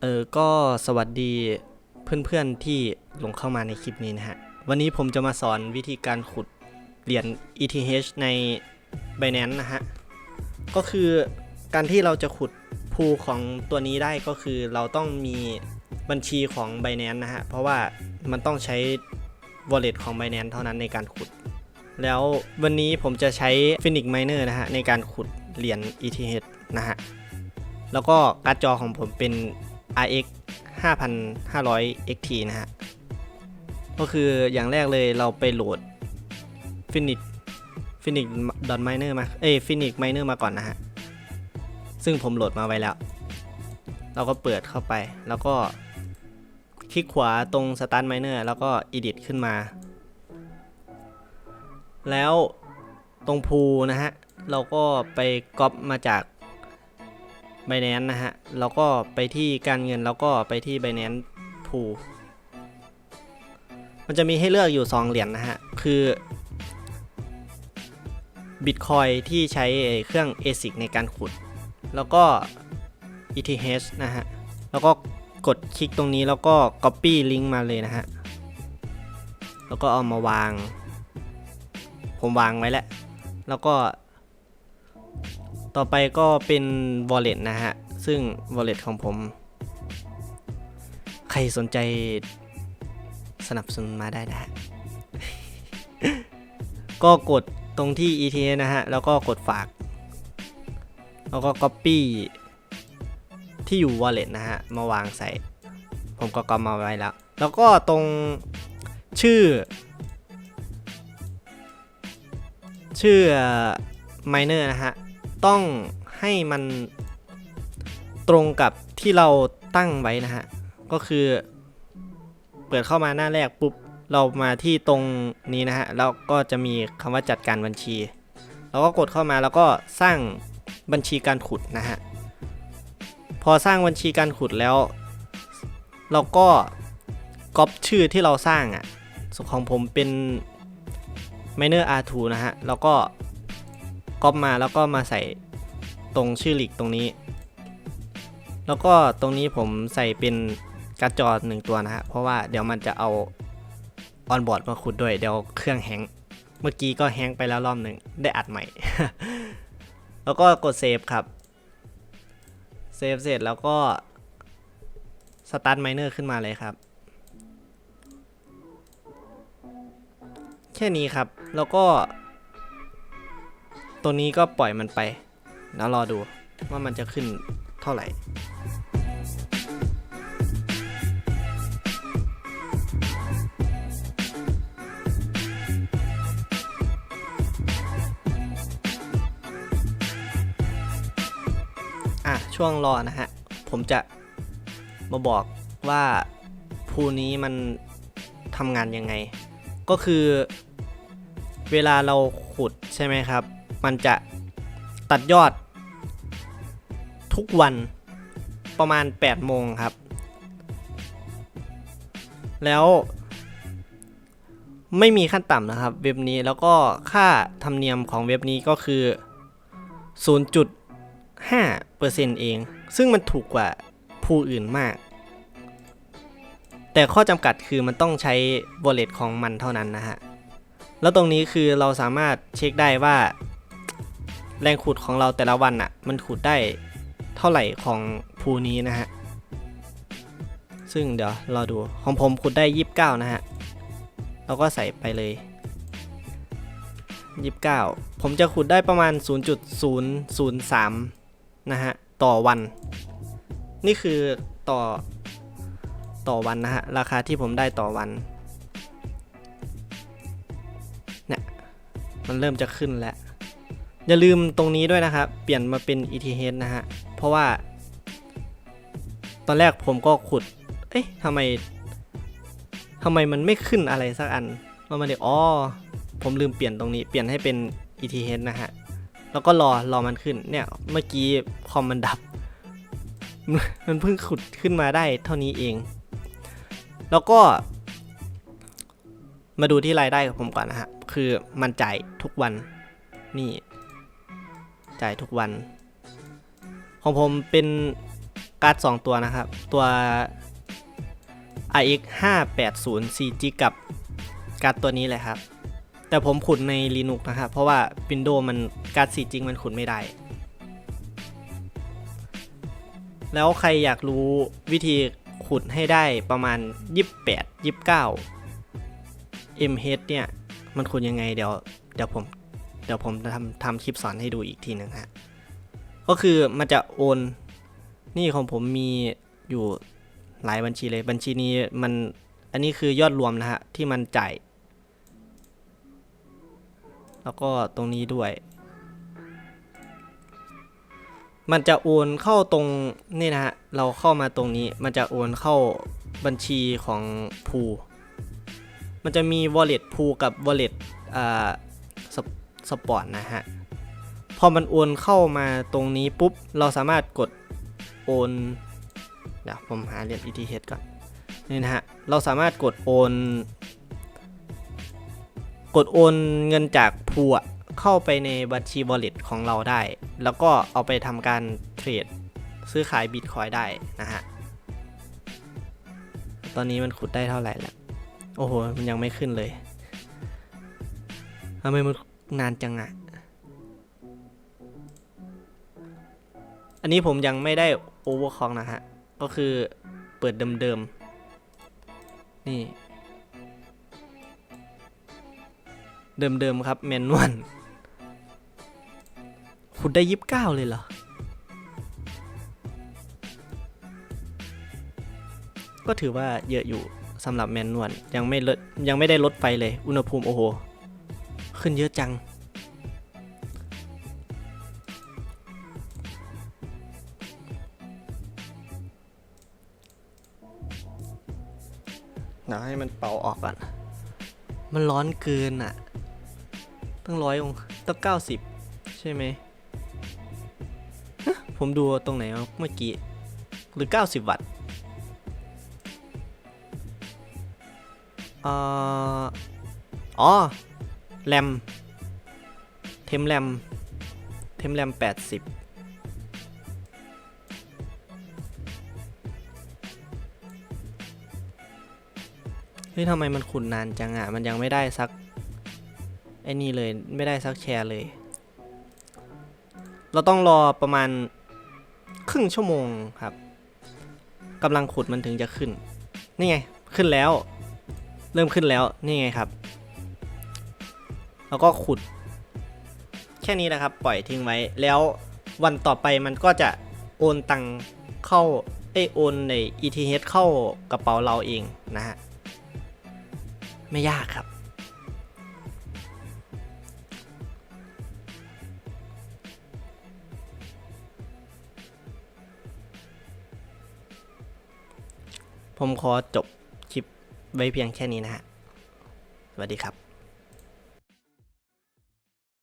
เออก็สวัสดีเพื่อนๆที่ลงเข้ามาในคลิปนี้นะฮะ วันนี้ผมจะมาสอนวิธีการขุดเหรียญ ETH ใน Binance นะฮะ ก็คือการที่เราจะขุดพูของตัวนี้ได้ก็คือเราต้องมีบัญชีของ Binance นะฮะ เพราะว่ามันต้องใช้ wallet ของ Binance เท่านั้นในการขุด แล้ววันนี้ผมจะใช้ Phoenix Miner นะฮะ ในการขุดเหรียญ ETH นะฮะ แล้วก็การ์ดจอของผมเป็น RX 5500 XT นะฮะ ก็คืออย่างแรกเลยเราไปโหลด Phoenix Phoenix Miner มา เอ้ย Phoenix Miner มาก่อนนะฮะ ซึ่งผมโหลดมาไว้แล้ว เราก็เปิดเข้าไป แล้วก็คลิกขวาตรง Start Miner แล้วก็ Edit ขึ้นมา แล้วตรงพูนะฮะ เราก็ไปก๊อปมาจาก Binance นะฮะ แล้วก็ไปที่การเงินแล้วก็ไปที่ Binance Pool มันจะมีให้เลือกอยู่ 2 เหรียญนนะฮะ คือ Bitcoin ที่ใช้เครื่อง ASIC ในการขุด แล้วก็ ETH นะฮะ แล้วก็กดคลิกตรงนี้แล้วก็ Copy ลิงก์มาเลยนะฮะ แล้วก็เอามาวาง ผมวางไว้แล้ว แล้วก็ ต่อไปก็เป็น wallet นะฮะ ซึ่ง wallet ของผม ใครสนใจสนับสนุนมาได้นะฮะ ก็กดตรงที่ ETA นะฮะ แล้วก็กดฝาก แล้วก็ copy ที่อยู่ wallet นะฮะ มาวางใส่ ผมก็กำมาไว้แล้ว แล้วก็ตรงชื่อ ชื่อ miner นะฮะ ต้องให้มันตรงกับที่เราตั้งไว้นะฮะ ก็คือ เปิดเข้ามาหน้าแรกปุ๊บ เรามาที่ตรงนี้นะฮะ แล้วก็จะมีคำว่าจัดการบัญชี เราก็กดเข้ามาแล้วก็สร้างบัญชีการขุดนะฮะ พอสร้างบัญชีการขุดแล้ว เราก็ก๊อปชื่อที่เราสร้างอะ่ะส่วนของผมเป็น miner R2 นะฮะ แล้วก็ ก๊อปมาแล้วก็มาใส่ตรงชื่อหลีกตรงนี้ แล้วก็ตรงนี้ผมใส่เป็นการ์ดจอหนึ่งตัวนะฮะเพราะว่าเดี๋ยวมันจะเอาออนบอร์ดมาขุดด้วยเดี๋ยวเครื่องแฮงเมื่อกี้ก็แฮงไปแล้วรอบหนึ่งได้อัดใหม่ แล้วก็กดเซฟครับเซฟเสร็จแล้วก็สตาร์ทไมเนอร์ขึ้นมาเลยครับ แค่นี้ครับ แล้วก็ ตัวนี้ก็ปล่อยมันไป แล้วรอดูว่ามันจะขึ้นเท่าไหร่อะช่วงรอนะฮะ ผมจะมาบอกว่าภูนี้มันทำงานยังไง ก็คือเวลาเราขุดใช่ไหมครับ มันจะตัดยอดทุกวันประมาณ 8 โมงครับ แล้วไม่มีขั้นต่ำนะครับ เว็บนี้แล้วก็ค่าธรรมเนียมของเว็บนี้ก็คือ 0.5%เอง ซึ่งมันถูกกว่าผู้อื่นมาก แต่ข้อจำกัดคือมันต้องใช้ wallet ของมันเท่านั้นนะฮะ แล้วตรงนี้คือเราสามารถเช็คได้ว่า แรงขุดของเราแต่ละวันอะ่ะ มันขุดได้เท่าไหร่ของภูนี้นะฮะ ซึ่งเดี๋ยวรอดูของผมขุดได้ 29 นะฮะ เราก็ใส่ไปเลย 29 ผมจะขุดได้ประมาณ 0.003 นะฮะ ต่อวัน นี่คือต่อต่อวันนะฮะ ราคาที่ผมได้ต่อวันเนี่ยมันเริ่มจะขึ้นแล้ว อย่าลืมตรงนี้ด้วยนะครับ เปลี่ยนมาเป็น ETH นะฮะ เพราะว่า ตอนแรกผมก็ขุด เอ๊ะทำไมทำไมมันไม่ขึ้นอะไรสักอันแล้วมันเดี๋ยวอ๋อ ผมลืมเปลี่ยนตรงนี้ เปลี่ยนให้เป็น ETH นะฮะ แล้วก็รอ รอมันขึ้น เนี่ย เมื่อกี้คอมมันดับ มันเพิ่งขุดขึ้นมาได้เท่านี้เอง แล้วก็ มาดูที่รายได้ของผมก่อนนะฮะ คือมันจ่ายทุกวัน นี่ จ่ายทุกวัน ของผมเป็นการ์ดสองตัวนะครับ ตัว RX 580 4G กับการ์ดตัวนี้เลยครับ แต่ผมขุดใน Linux นะครับ เพราะว่า Windows มันการ์ด 4G มันขุดไม่ได้ แล้วใครอยากรู้วิธีขุดให้ได้ประมาณ 28 29 mH เนี่ย มันขุดยังไงเดี๋ยว เดี๋ยวผม เดี๋ยวผมจะทำทำคลิปสอนให้ดูอีกทีหนึ่งฮะ ก็คือมันจะโอน นี่ของผมมีอยู่หลายบัญชีเลยบัญชีนี้มันอันนี้คือยอดรวมนะฮะ ที่มันจ่าย แล้วก็ตรงนี้ด้วย มันจะโอนเข้าตรงนี่นะฮะ เราเข้ามาตรงนี้ มันจะโอนเข้าบัญชีของภูมันจะมี wallet ภูกับ wallet อ่า สปอร์ตนะฮะ พอมันโอนเข้ามาตรงนี้ปุ๊บ เราสามารถกดโอนเดี๋ยวผมหาเหรียญ ETH ก่อน นี่นะฮะ เราสามารถกดโอน กดโอนเงินจากพูอะเข้าไปในบัญชี wallet ของเราได้ แล้วก็เอาไปทำการเทรดซื้อขายบิตคอยได้นะฮะ ตอนนี้มันขุดได้เท่าไหร่แล้ว โอ้โห มันยังไม่ขึ้นเลยทำไมมัน นานจังอะอันนี้ผมยังไม่ได้โอเวอร์คองนะฮะ ก็คือเปิดเดิมๆ นี่ เดิมๆ ครับแมนนวลขุดได้ยิบเก้าเลยเหรอ ก็ถือว่าเยอะอยู่สำหรับแมนนวลยังไม่ลดยังไม่ได้ลดไฟเลย อุณหภูมิโอ้โห ขึ้นเยอะจัง เดี๋ยวให้มันเป่าออกก่อน มันร้อนเกินอะ ตั้งร้อยองต้องเก้าสิบใช่ไหมฮะผมดูตรงไหนวะเมื่อกี้ หรือ 90 วัตต์เอ่ออ๋อ แรม เทมแรม เทมแรม 80เฮ้ยทำไมมันขุนนานจังอะมันยังไม่ได้สักไอ้นี่เลยไม่ได้สักแชร์เลย เราต้องรอประมาณครึ่งชั่วโมงครับกำลังขุดมันถึงจะขึ้น นี่ไง ขึ้นแล้ว เริ่มขึ้นแล้วนี่ไงครับ แล้วก็ขุด แค่นี้นะครับ ปล่อยทิ้งไว้ แล้ววันต่อไปมันก็จะโอนตังเข้าเอโอนใน ETH เข้ากระเป๋าเราเองนะฮะ ไม่ยากครับ ผมขอจบคลิปไว้เพียงแค่นี้นะฮะ สวัสดีครับ